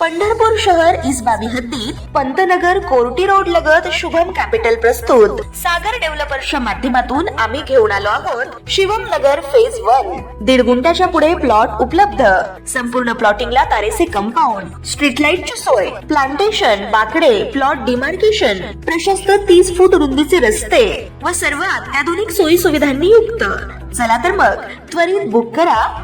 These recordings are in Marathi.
पंढरपूर शहर इसबावी हद्दीत पंतनगर कोर्टी रोड लगत शुभम कॅपिटल प्रस्तुत. सागर डेव्हलपर्सच्या माध्यमातून आम्ही घेऊन आलो आहोत शिवम नगर फेज वन दीड गुंठाच्या पुढे प्लॉट उपलब्ध. संपूर्ण प्लॉटिंगला तारेचे कंपाऊंड स्ट्रीट लाईटची सोय प्लांटेशन बाकडे प्लॉट डिमार्केशन प्रशस्त तीस फूट रुंदीचे रस्ते व सर्व अत्याधुनिक सोयी सुविधांनी युक्त. चला तर मग त्वरित बुक करा.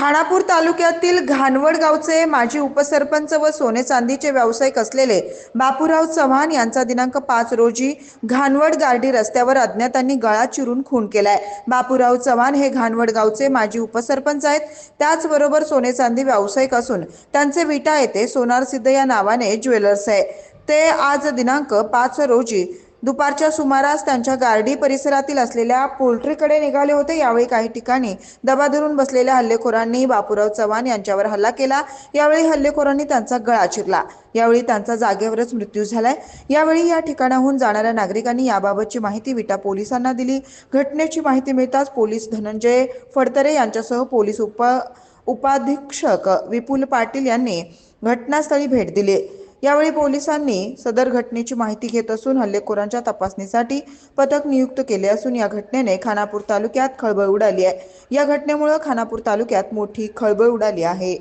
खानापूर तालुक्यातील घाणवड गावचे माजी उपसरपंच व सोने चांदीचे व्यावसायिक असलेले बापूराव चव्हाण यांचा दिनांक पाच रोजी घाणवड गार्डी रस्त्यावर अज्ञातांनी गळा चिरून खून केलाय. बापूराव चव्हाण हे घाणवड गावचे माजी उपसरपंच आहेत. त्याचबरोबर सोने चांदी व्यावसायिक असून त्यांचे विटा येथे सोनार सिद्ध या नावाने ज्वेलर्स आहे. ते आज दिनांक पाच रोजी दुपारच्या सुमारास त्यांच्या गार्डी परिसरातील असलेल्या पोल्ट्रीकडे निघाले होते. यावेळी काही ठिकाणी दबा धरून बसलेल्या हल्लेखोरांनी बापूराव चव्हाण यांच्यावर हल्ला केला. यावेळी हल्लेखोरांनी त्यांचा गळा चिरला. यावेळी त्यांचा जागेवरच मृत्यू झालाय. यावेळी या ठिकाणाहून जाणाऱ्या नागरिकांनी याबाबतची माहिती विटा पोलिसांना दिली. घटनेची माहिती मिळताच पोलीस धनंजय फडतरे यांच्यासह पोलीस उप उपाधीक्षक विपुल पाटील यांनी घटनास्थळी भेट दिली. यावेळी पोलिसांनी सदर घटनेची माहिती घेत असून हल्लेखोरांच्या तपासणीसाठी पथक नियुक्त केले असून या घटनेने खानापूर तालुक्यात खळबळ उडाली आहे. या घटनेमुळे खानापूर तालुक्यात मोठी खळबळ उडाली आहे.